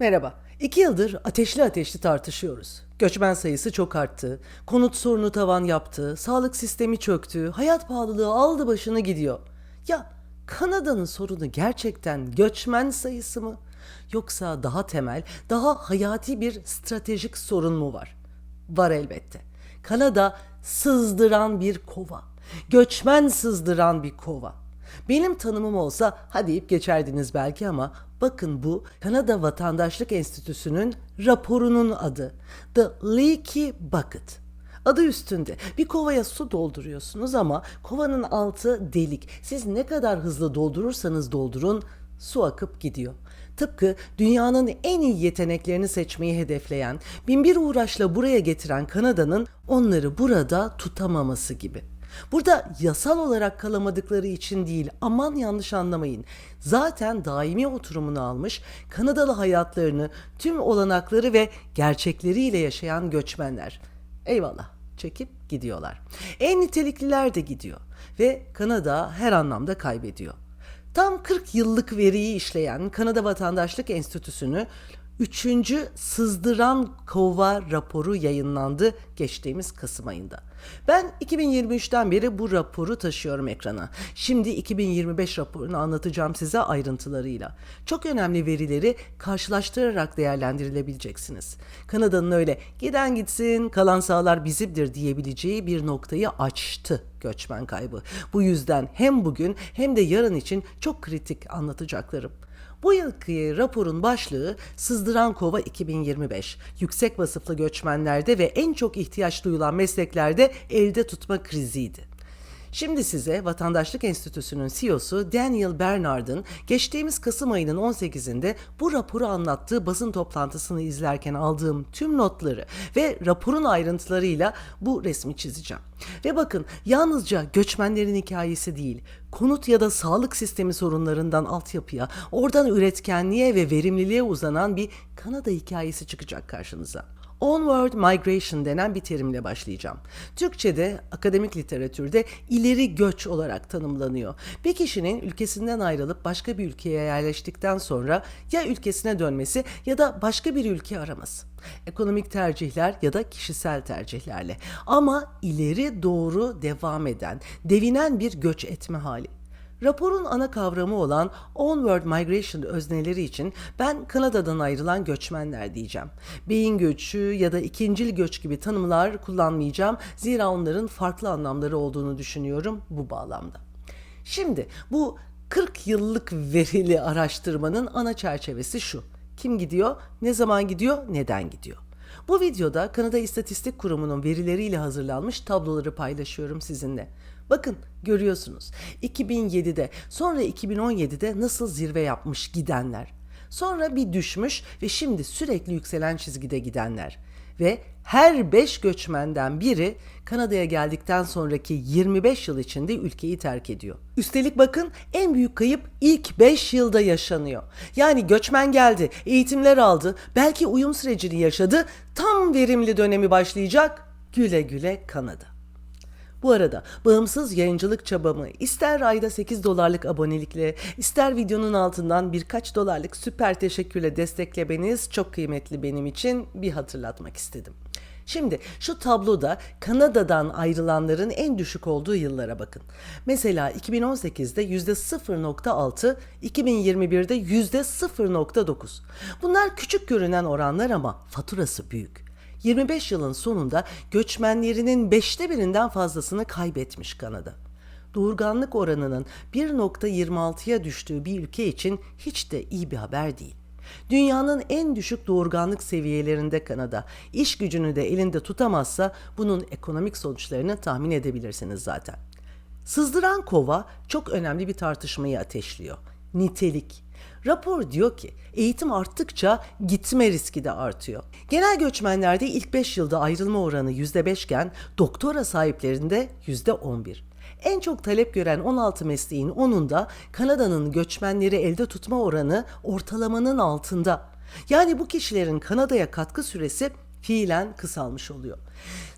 Merhaba. İki yıldır ateşli ateşli tartışıyoruz. Göçmen sayısı çok arttı, konut sorunu tavan yaptı, sağlık sistemi çöktü, hayat pahalılığı aldı başını gidiyor. Ya Kanada'nın sorunu gerçekten göçmen sayısı mı? Yoksa daha temel, daha hayati bir stratejik sorun mu var? Var elbette. Kanada sızdıran bir kova. Göçmen sızdıran bir kova. Benim tanımım olsa hadi deyip geçerdiniz belki ama bakın bu Kanada Vatandaşlık Enstitüsü'nün raporunun adı. The Leaky Bucket. Adı üstünde. Bir kovaya su dolduruyorsunuz ama kovanın altı delik. Siz ne kadar hızlı doldurursanız doldurun su akıp gidiyor. Tıpkı dünyanın en iyi yeteneklerini seçmeyi hedefleyen, binbir uğraşla buraya getiren Kanada'nın onları burada tutamaması gibi. Burada yasal olarak kalamadıkları için değil, aman yanlış anlamayın. Zaten daimi oturumunu almış, Kanadalı hayatlarını, tüm olanakları ve gerçekleriyle yaşayan göçmenler. Eyvallah, çekip gidiyorlar. En nitelikliler de gidiyor ve Kanada her anlamda kaybediyor. Tam 40 yıllık veriyi işleyen Kanada Vatandaşlık Enstitüsü'nü 3. Sızdıran Kova raporu yayınlandı geçtiğimiz Kasım ayında. Ben 2023'ten beri bu raporu taşıyorum ekrana. Şimdi 2025 raporunu anlatacağım size ayrıntılarıyla. Çok önemli verileri karşılaştırarak değerlendirilebileceksiniz. Kanada'nın öyle giden gitsin kalan sağlar bizimdir diyebileceği bir noktayı açtı göçmen kaybı. Bu yüzden hem bugün hem de yarın için çok kritik anlatacaklarım. Bu yılki raporun başlığı Sızdıran Kova 2025. Yüksek vasıflı göçmenlerde ve en çok ihtiyaç duyulan mesleklerde elde tutma kriziydi. Şimdi size Vatandaşlık Enstitüsü'nün CEO'su Daniel Bernard'ın geçtiğimiz Kasım ayının 18'inde bu raporu anlattığı basın toplantısını izlerken aldığım tüm notları ve raporun ayrıntılarıyla bu resmi çizeceğim. Ve bakın yalnızca göçmenlerin hikayesi değil, konut ya da sağlık sistemi sorunlarından altyapıya, oradan üretkenliğe ve verimliliğe uzanan bir Kanada hikayesi çıkacak karşınıza. Onward migration denen bir terimle başlayacağım. Türkçe'de akademik literatürde ileri göç olarak tanımlanıyor. Bir kişinin ülkesinden ayrılıp başka bir ülkeye yerleştikten sonra ya ülkesine dönmesi ya da başka bir ülke araması. Ekonomik tercihler ya da kişisel tercihlerle ama ileri doğru devam eden, devinen bir göç etme hali. Raporun ana kavramı olan Onward Migration özneleri için ben Kanada'dan ayrılan göçmenler diyeceğim. Beyin göçü ya da ikincil göç gibi tanımlar kullanmayacağım. Zira onların farklı anlamları olduğunu düşünüyorum bu bağlamda. Şimdi bu 40 yıllık verili araştırmanın ana çerçevesi şu. Kim gidiyor, ne zaman gidiyor, neden gidiyor? Bu videoda Kanada İstatistik Kurumu'nun verileriyle hazırlanmış tabloları paylaşıyorum sizinle. Bakın görüyorsunuz 2007'de sonra 2017'de nasıl zirve yapmış gidenler. Sonra bir düşmüş ve şimdi sürekli yükselen çizgide gidenler. Ve her 5 göçmenden biri Kanada'ya geldikten sonraki 25 yıl içinde ülkeyi terk ediyor. Üstelik bakın en büyük kayıp ilk 5 yılda yaşanıyor. Yani göçmen geldi, eğitimler aldı, belki uyum sürecini yaşadı, tam verimli dönemi başlayacak. Güle güle Kanada. Bu arada bağımsız yayıncılık çabamı ister ayda 8 dolarlık abonelikle ister videonun altından birkaç dolarlık süper teşekkürle desteklemeniz çok kıymetli benim için bir hatırlatmak istedim. Şimdi şu tabloda Kanada'dan ayrılanların en düşük olduğu yıllara bakın. Mesela 2018'de %0.6, 2021'de %0.9. Bunlar küçük görünen oranlar ama faturası büyük. 25 yılın sonunda göçmenlerinin beşte birinden fazlasını kaybetmiş Kanada. Doğurganlık oranının 1.26'ya düştüğü bir ülke için hiç de iyi bir haber değil. Dünyanın en düşük doğurganlık seviyelerinde Kanada. İş gücünü de elinde tutamazsa bunun ekonomik sonuçlarını tahmin edebilirsiniz zaten. Sızdıran kova çok önemli bir tartışmayı ateşliyor. Nitelik. Rapor diyor ki eğitim arttıkça gitme riski de artıyor. Genel göçmenlerde ilk 5 yılda ayrılma oranı %5 iken doktora sahiplerinde %11. En çok talep gören 16 mesleğin 10'unda Kanada'nın göçmenleri elde tutma oranı ortalamanın altında. Yani bu kişilerin Kanada'ya katkı süresi fiilen kısalmış oluyor.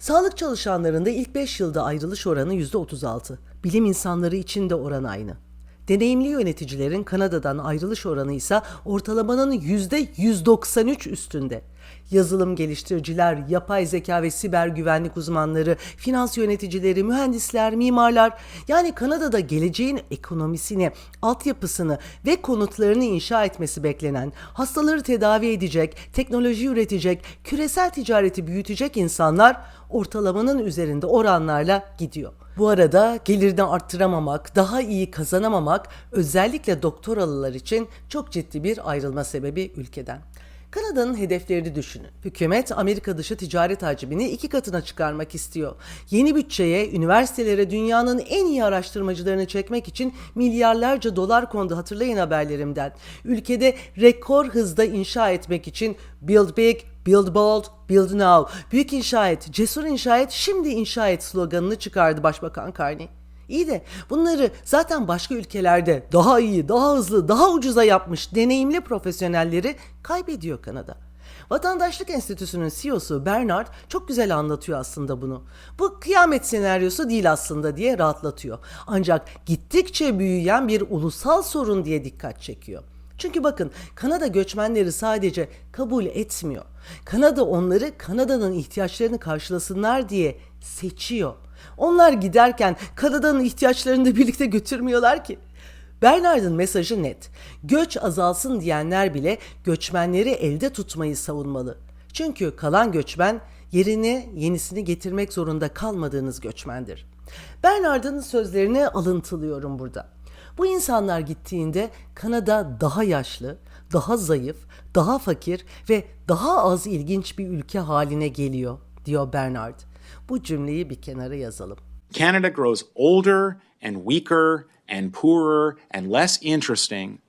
Sağlık çalışanlarında ilk 5 yılda ayrılış oranı %36. Bilim insanları için de oran aynı. Deneyimli yöneticilerin Kanada'dan ayrılış oranı ise ortalamanın %193 üstünde. Yazılım geliştiriciler, yapay zeka ve siber güvenlik uzmanları, finans yöneticileri, mühendisler, mimarlar yani Kanada'da geleceğin ekonomisini, altyapısını ve konutlarını inşa etmesi beklenen, hastaları tedavi edecek, teknoloji üretecek, küresel ticareti büyütecek insanlar ortalamanın üzerinde oranlarla gidiyor. Bu arada gelirini arttıramamak, daha iyi kazanamamak özellikle doktoralılar için çok ciddi bir ayrılma sebebi ülkeden. Kanada'nın hedeflerini düşünün. Hükümet Amerika dışı ticaret hacmini iki katına çıkarmak istiyor. Yeni bütçeye üniversitelere dünyanın en iyi araştırmacılarını çekmek için milyarlarca dolar kondu hatırlayın haberlerimden. Ülkede rekor hızda inşa etmek için Build Big, Build Bold, Build Now. Büyük inşa et, cesur inşa et, şimdi inşa et sloganını çıkardı Başbakan Carney. İyi de bunları zaten başka ülkelerde daha iyi, daha hızlı, daha ucuza yapmış deneyimli profesyonelleri kaybediyor Kanada. Vatandaşlık Enstitüsü'nün CEO'su Bernard çok güzel anlatıyor aslında bunu. Bu kıyamet senaryosu değil aslında diye rahatlatıyor. Ancak gittikçe büyüyen bir ulusal sorun diye dikkat çekiyor. Çünkü bakın Kanada göçmenleri sadece kabul etmiyor. Kanada onları Kanada'nın ihtiyaçlarını karşılasınlar diye seçiyor. Onlar giderken Kanada'nın ihtiyaçlarını da birlikte götürmüyorlar ki. Bernard'ın mesajı net. Göç azalsın diyenler bile göçmenleri elde tutmayı savunmalı. Çünkü kalan göçmen yerine yenisini getirmek zorunda kalmadığınız göçmendir. Bernard'ın sözlerini alıntılıyorum burada. Bu insanlar gittiğinde Kanada daha yaşlı, daha zayıf, daha fakir ve daha az ilginç bir ülke haline geliyor diyor Bernard. Bu cümleyi bir kenara yazalım. Canada grows older and weaker and poorer and less interesting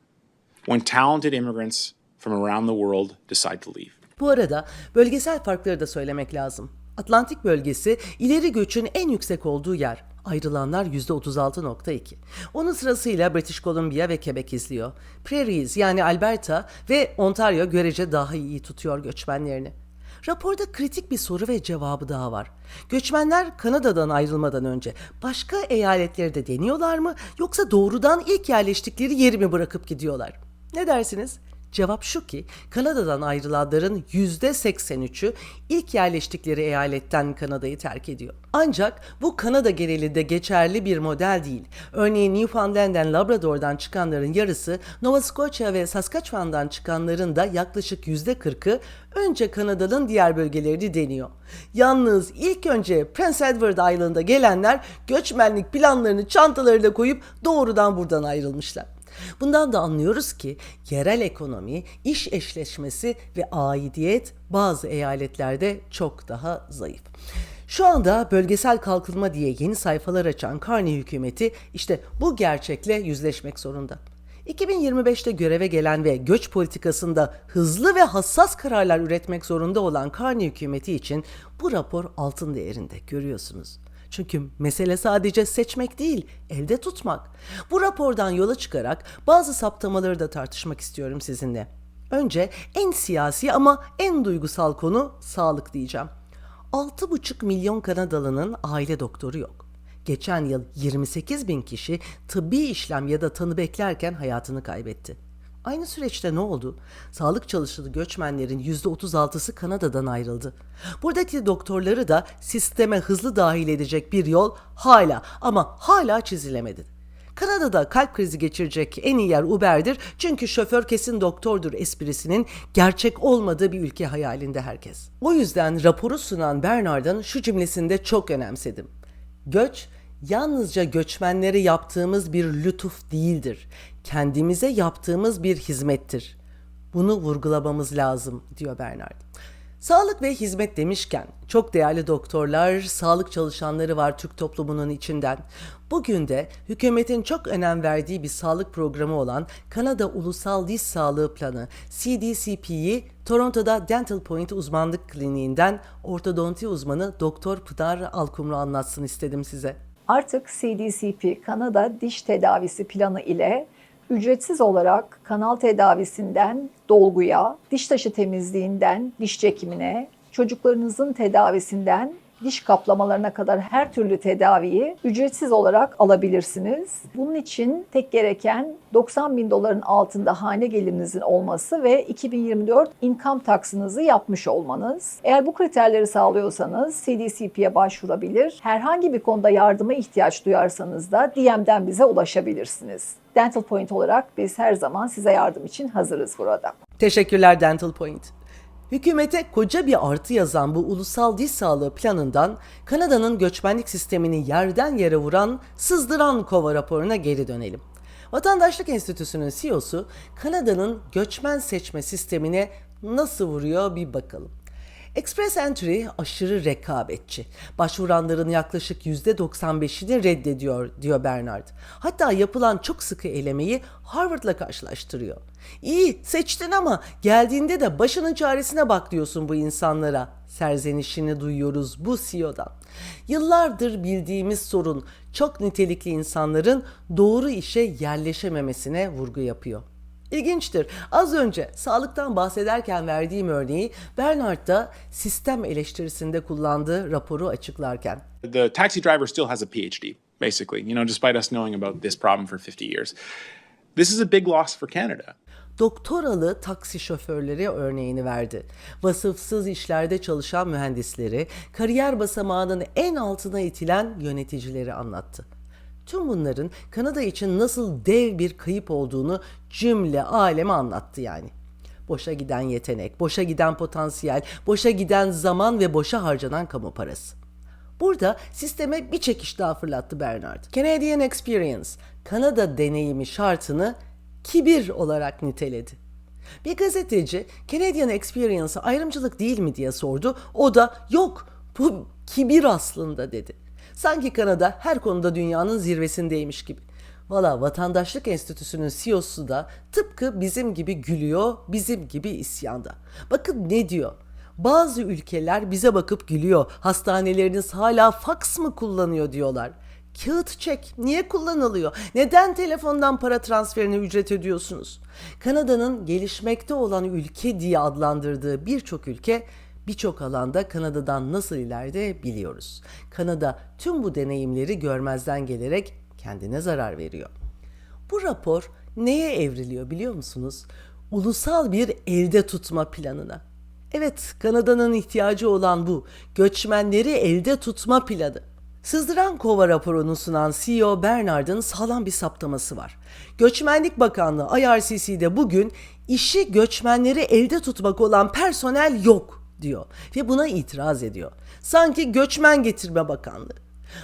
when talented immigrants from around the world decide to leave. Bu arada bölgesel farkları da söylemek lazım. Atlantik bölgesi ileri göçün en yüksek olduğu yer. Ayrılanlar %36.2. Onun sırasıyla British Columbia ve Quebec izliyor. Prairies yani Alberta ve Ontario görece daha iyi tutuyor göçmenlerini. Raporda kritik bir soru ve cevabı daha var. Göçmenler Kanada'dan ayrılmadan önce başka eyaletlerde de deniyorlar mı yoksa doğrudan ilk yerleştikleri yeri mi bırakıp gidiyorlar? Ne dersiniz? Cevap şu ki Kanada'dan ayrılanların %83'ü ilk yerleştikleri eyaletten Kanada'yı terk ediyor. Ancak bu Kanada genelinde geçerli bir model değil. Örneğin Newfoundland'den Labrador'dan çıkanların yarısı, Nova Scotia ve Saskatchewan'dan çıkanların da yaklaşık %40'ı önce Kanada'nın diğer bölgelerini deniyor. Yalnız ilk önce Prince Edward Island'a gelenler göçmenlik planlarını çantalarına koyup doğrudan buradan ayrılmışlar. Bundan da anlıyoruz ki yerel ekonomi, iş eşleşmesi ve aidiyet bazı eyaletlerde çok daha zayıf. Şu anda bölgesel kalkınma diye yeni sayfalar açan Carney hükümeti işte bu gerçekle yüzleşmek zorunda. 2025'te göreve gelen ve göç politikasında hızlı ve hassas kararlar üretmek zorunda olan Carney hükümeti için bu rapor altın değerinde görüyorsunuz. Çünkü mesele sadece seçmek değil, elde tutmak. Bu rapordan yola çıkarak bazı saptamaları da tartışmak istiyorum sizinle. Önce en siyasi ama en duygusal konu sağlık diyeceğim. 6,5 milyon Kanadalı'nın aile doktoru yok. Geçen yıl 28 bin kişi tıbbi işlem ya da tanı beklerken hayatını kaybetti. Aynı süreçte ne oldu? Sağlık çalışanı göçmenlerin %36'sı Kanada'dan ayrıldı. Buradaki doktorları da sisteme hızlı dahil edecek bir yol hala ama hala çizilemedi. Kanada'da kalp krizi geçirecek en iyi yer Uber'dir çünkü şoför kesin doktordur esprisinin gerçek olmadığı bir ülke hayalinde herkes. O yüzden raporu sunan Bernard'ın şu cümlesinde çok önemsedim. Göç yalnızca göçmenlere yaptığımız bir lütuf değildir. Kendimize yaptığımız bir hizmettir. Bunu vurgulamamız lazım diyor Bernard. Sağlık ve hizmet demişken çok değerli doktorlar, sağlık çalışanları var Türk toplumunun içinden. Bugün de hükümetin çok önem verdiği bir sağlık programı olan Kanada Ulusal Diş Sağlığı Planı CDCP'yi Toronto'da Dental Point uzmanlık kliniğinden ortodonti uzmanı Doktor Pınar Alkumru anlatsın istedim size. Artık CDCP Kanada Diş Tedavisi Planı ile ücretsiz olarak kanal tedavisinden dolguya, diş taşı temizliğinden diş çekimine, çocuklarınızın tedavisinden diş kaplamalarına kadar her türlü tedaviyi ücretsiz olarak alabilirsiniz. Bunun için tek gereken 90 bin doların altında hane gelirinizin olması ve 2024 income taxınızı yapmış olmanız. Eğer bu kriterleri sağlıyorsanız CDCP'ye başvurabilir. Herhangi bir konuda yardıma ihtiyaç duyarsanız da DM'den bize ulaşabilirsiniz. Dental Point olarak biz her zaman size yardım için hazırız burada. Teşekkürler Dental Point. Hükümete koca bir artı yazan bu ulusal diş sağlığı planından Kanada'nın göçmenlik sistemini yerden yere vuran, sızdıran kova raporuna geri dönelim. Vatandaşlık Enstitüsü'nün CEO'su Kanada'nın göçmen seçme sistemine nasıl vuruyor bir bakalım. Express Entry aşırı rekabetçi. Başvuranların yaklaşık %95'ini reddediyor diyor Bernard. Hatta yapılan çok sıkı elemeyi Harvard'la karşılaştırıyor. İyi seçtin ama geldiğinde de başının çaresine bak diyorsun bu insanlara. Serzenişini duyuyoruz bu CEO'dan. Yıllardır bildiğimiz sorun çok nitelikli insanların doğru işe yerleşememesine vurgu yapıyor. İlginçtir. Az önce sağlıktan bahsederken verdiğim örneği Bernard da sistem eleştirisinde kullandığı raporu açıklarken. The taxi driver still has a PhD, basically, you know, despite us knowing about this problem for 50 years. This is a big loss for Canada. Doktoralı taksi şoförleri örneğini verdi. Vasıfsız işlerde çalışan mühendisleri, kariyer basamağının en altına itilen yöneticileri anlattı. Tüm bunların Kanada için nasıl dev bir kayıp olduğunu cümle aleme anlattı yani. Boşa giden yetenek, boşa giden potansiyel, boşa giden zaman ve boşa harcanan kamu parası. Burada sisteme bir çekiş daha fırlattı Bernard. Canadian Experience, Kanada deneyimi şartını kibir olarak niteledi. Bir gazeteci Canadian Experience'a ayrımcılık değil mi diye sordu. O da yok bu kibir aslında dedi. Sanki Kanada her konuda dünyanın zirvesindeymiş gibi. Valla Vatandaşlık Enstitüsü'nün CEO'su da tıpkı bizim gibi gülüyor, bizim gibi isyanda. Bakın ne diyor? Bazı ülkeler bize bakıp gülüyor. Hastaneleriniz hala faks mı kullanıyor diyorlar. Kağıt çek niye kullanılıyor? Neden telefondan para transferine ücret ödüyorsunuz? Kanada'nın gelişmekte olan ülke diye adlandırdığı birçok ülke birçok alanda Kanada'dan nasıl ileride biliyoruz. Kanada tüm bu deneyimleri görmezden gelerek kendine zarar veriyor. Bu rapor neye evriliyor biliyor musunuz? Ulusal bir elde tutma planına. Evet, Kanada'nın ihtiyacı olan bu. Göçmenleri elde tutma planı. Sızdıran Kova raporunu sunan CEO Bernard'ın sağlam bir saptaması var. Göçmenlik Bakanlığı IRCC'de bugün işi göçmenleri elde tutmak olan personel yok diyor ve buna itiraz ediyor. Sanki Göçmen Getirme Bakanlığı.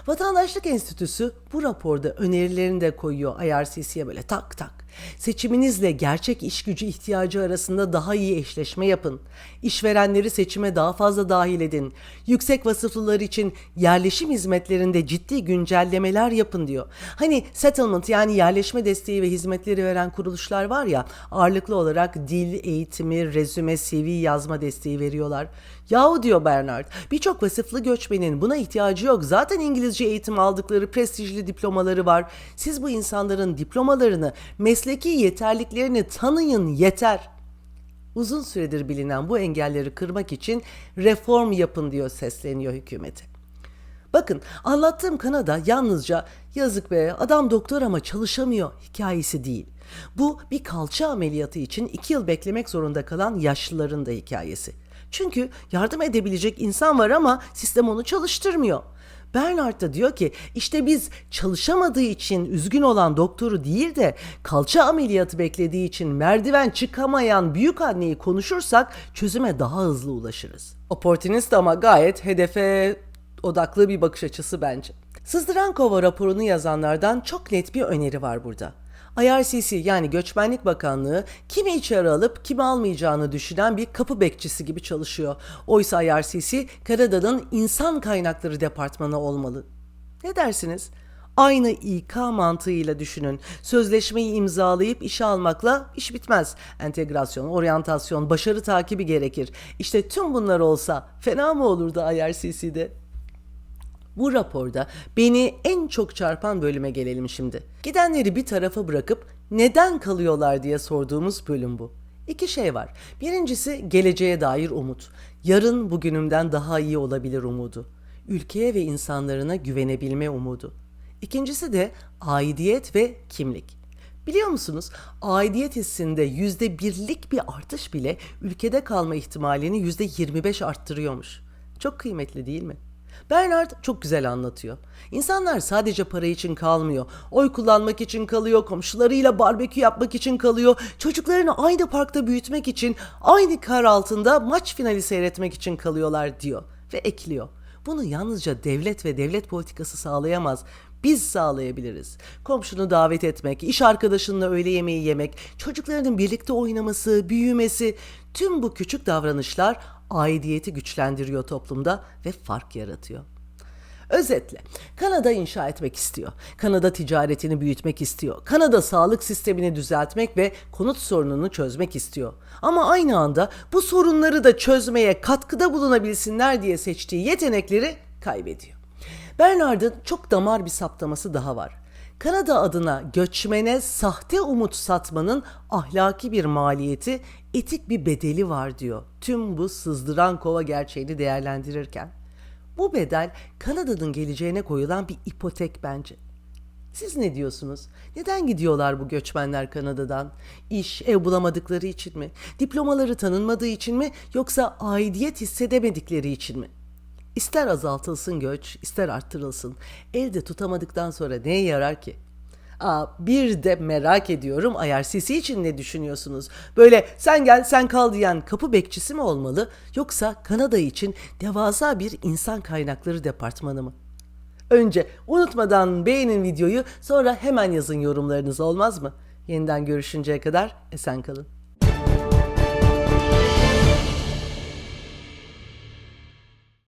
Vatandaşlık Enstitüsü bu raporda önerilerini de koyuyor IRCC'ye böyle tak tak. Seçiminizle gerçek iş gücü ihtiyacı arasında daha iyi eşleşme yapın. İşverenleri seçime daha fazla dahil edin. Yüksek vasıflılar için yerleşim hizmetlerinde ciddi güncellemeler yapın diyor. Hani settlement yani yerleşme desteği ve hizmetleri veren kuruluşlar var ya ağırlıklı olarak dil eğitimi, rezüme, CV yazma desteği veriyorlar. Yahu diyor Bernard, birçok vasıflı göçmenin buna ihtiyacı yok. Zaten İngilizce eğitim aldıkları prestijli diplomaları var. Siz bu insanların diplomalarını, mesleki yeterliklerini tanıyın yeter. Uzun süredir bilinen bu engelleri kırmak için reform yapın diyor sesleniyor hükümete. Bakın anlattığım Kanada yalnızca yazık be adam doktor ama çalışamıyor hikayesi değil. Bu bir kalça ameliyatı için iki yıl beklemek zorunda kalan yaşlıların da hikayesi. Çünkü yardım edebilecek insan var ama sistem onu çalıştırmıyor. Bernard da diyor ki işte biz çalışamadığı için üzgün olan doktoru değil de kalça ameliyatı beklediği için merdiven çıkamayan büyük anneyi konuşursak çözüme daha hızlı ulaşırız. Opportunist ama gayet hedefe odaklı bir bakış açısı bence. Sızdıran raporunu yazanlardan çok net bir öneri var burada. IRCC yani Göçmenlik Bakanlığı kimi içeri alıp kimi almayacağını düşünen bir kapı bekçisi gibi çalışıyor. Oysa IRCC Kanada'nın insan kaynakları departmanı olmalı. Ne dersiniz? Aynı İK mantığıyla düşünün. Sözleşmeyi imzalayıp işe almakla iş bitmez. Entegrasyon, oryantasyon, başarı takibi gerekir. İşte tüm bunlar olsa fena mı olurdu IRCC'de? Bu raporda beni en çok çarpan bölüme gelelim şimdi. Gidenleri bir tarafa bırakıp neden kalıyorlar diye sorduğumuz bölüm bu. İki şey var. Birincisi geleceğe dair umut. Yarın bugünümden daha iyi olabilir umudu. ülkeye ve insanlarına güvenebilme umudu. İkincisi de aidiyet ve kimlik. Biliyor musunuz aidiyet hissinde yüzde birlik bir artış bile ülkede kalma ihtimalini yüzde 25 arttırıyormuş. Çok kıymetli değil mi? Bernard çok güzel anlatıyor. İnsanlar sadece para için kalmıyor. Oy kullanmak için kalıyor, komşularıyla barbekü yapmak için kalıyor, çocuklarını aynı parkta büyütmek için, aynı kar altında maç finali seyretmek için kalıyorlar diyor ve ekliyor. Bunu yalnızca devlet ve devlet politikası sağlayamaz. Biz sağlayabiliriz. Komşunu davet etmek, iş arkadaşınla öğle yemeği yemek, çocuklarının birlikte oynaması, büyümesi, tüm bu küçük davranışlar aidiyeti güçlendiriyor toplumda ve fark yaratıyor. Özetle, Kanada inşa etmek istiyor. Kanada ticaretini büyütmek istiyor. Kanada sağlık sistemini düzeltmek ve konut sorununu çözmek istiyor. Ama aynı anda bu sorunları da çözmeye katkıda bulunabilsinler diye seçtiği yetenekleri kaybediyor. Bernard'ın çok damar bir saptaması daha var. Kanada adına göçmene sahte umut satmanın ahlaki bir maliyeti, etik bir bedeli var diyor. Tüm bu sızdıran kova gerçeğini değerlendirirken. Bu bedel Kanada'nın geleceğine koyulan bir ipotek bence. Siz ne diyorsunuz? Neden gidiyorlar bu göçmenler Kanada'dan? İş, ev bulamadıkları için mi? Diplomaları tanınmadığı için mi? Yoksa aidiyet hissedemedikleri için mi? İster azaltılsın göç, ister arttırılsın. Elde tutamadıktan sonra neye yarar ki? Aa, bir de merak ediyorum IRCC için ne düşünüyorsunuz? Böyle sen gel sen kal diyen kapı bekçisi mi olmalı yoksa Kanada için devasa bir insan kaynakları departmanı mı? Önce unutmadan beğenin videoyu sonra hemen yazın yorumlarınız olmaz mı? Yeniden görüşünceye kadar esen kalın.